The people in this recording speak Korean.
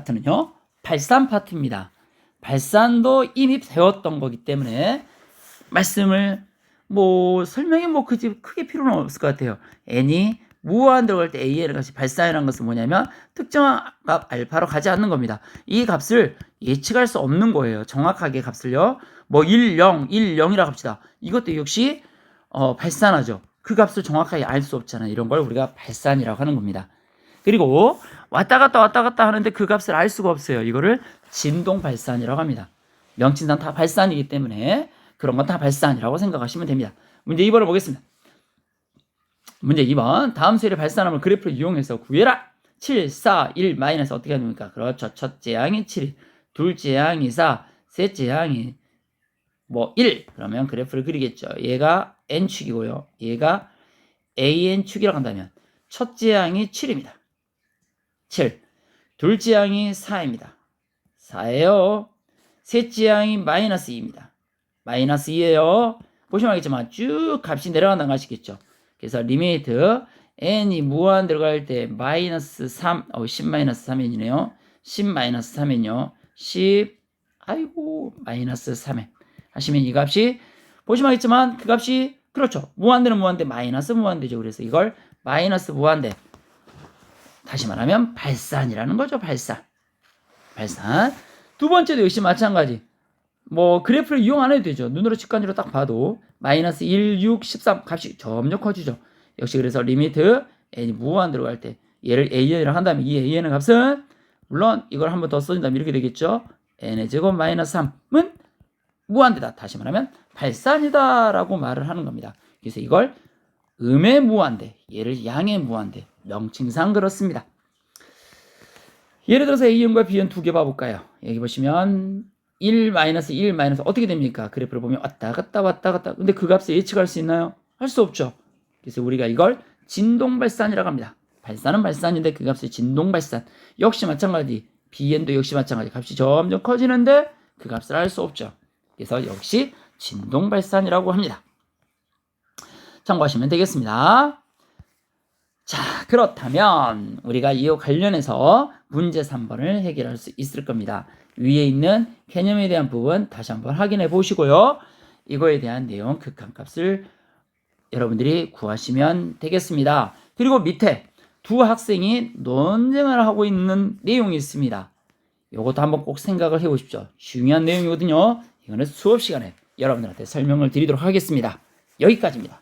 파트는요. 발산 파트입니다. 발산도 배웠던 거기 때문에 말씀을 뭐 설명이 뭐 크지 크게 필요는 없을 것 같아요. n이 무한 들어갈 때 a의 값이 발산이라는 것은 뭐냐면 특정한 값 알파로 가지 않는 겁니다. 이 값을 예측할 수 없는 거예요. 정확하게 값을요. 뭐 1, 0, 1, 0이라고 합시다. 이것도 역시 어, 발산하죠. 그 값을 정확하게 알 수 없잖아요. 이런 걸 우리가 발산이라고 하는 겁니다. 그리고 왔다 갔다 왔다 갔다 하는데 그 값을 알 수가 없어요. 이거를 진동 발산이라고 합니다. 명칭상 다 발산이기 때문에 그런 건 다 발산이라고 생각하시면 됩니다. 문제 2번을 보겠습니다. 문제 2번 다음 수의 발산함을 그래프를 이용해서 구해라. 7, 4, 1 마이너스 어떻게 합니까? 그렇죠. 첫째 항이 7, 둘째 항이 4, 셋째 항이 뭐 1. 그러면 그래프를 그리겠죠. 얘가 n축이고요. 얘가 an축이라고 한다면 첫째 항이 7입니다. 7. 둘째 항이 4입니다. 4예요. 셋째 항이 마이너스 2입니다. 마이너스 2예요. 보시면 알겠지만 쭉 값이 내려간다는 거 아시겠죠? 그래서 리미트 n이 무한 들어갈 때 마이너스 3, 어, 10 마이너스 3n이네요. 10 마이너스 3n요. 10, 아이고, 마이너스 3n. 하시면 이 값이, 보시면 알겠지만 그 값이, 그렇죠. 무한대는 무한대, 마이너스 무한대죠. 그래서 이걸 마이너스 무한대. 다시 말하면 발산이라는 거죠. 발산. 발산. 두 번째도 역시 마찬가지. 뭐 그래프를 이용 안 해도 되죠. 눈으로 직관적으로 딱 봐도 마이너스 1, 6, 13 값이 점점 커지죠. 역시 그래서 리미트 n이 무한 들어갈 때 얘를 an이라 한다면 이 an의 값은 물론 이걸 한 번 더 써준다면 이렇게 되겠죠. n의 제곱 마이너스 3은 무한대다. 다시 말하면 발산이다라고 말을 하는 겁니다. 그래서 이걸 음의 무한대, 얘를 양의 무한대, 명칭상 그렇습니다. 예를 들어서 A형과 B형 두 개 봐볼까요? 여기 보시면 1 마이너스 1 마이너스 어떻게 됩니까? 그래프를 보면 왔다 갔다 왔다 갔다. 근데 그 값을 예측할 수 있나요? 할 수 없죠. 그래서 우리가 이걸 진동 발산이라고 합니다. 발산은 발산인데 그 값이 진동 발산. 역시 마찬가지. Bn도 역시 마찬가지. 값이 점점 커지는데 그 값을 알 수 없죠. 그래서 역시 진동 발산이라고 합니다. 참고하시면 되겠습니다. 자, 그렇다면 우리가 이와 관련해서 문제 3번을 해결할 수 있을 겁니다. 위에 있는 개념에 대한 부분 다시 한번 확인해 보시고요. 이거에 대한 내용 극한값을 여러분들이 구하시면 되겠습니다. 그리고 밑에 두 학생이 논쟁을 하고 있는 내용이 있습니다. 이것도 한번 꼭 생각을 해 보십시오. 중요한 내용이거든요. 이거는 수업 시간에 여러분들한테 설명을 드리도록 하겠습니다. 여기까지입니다.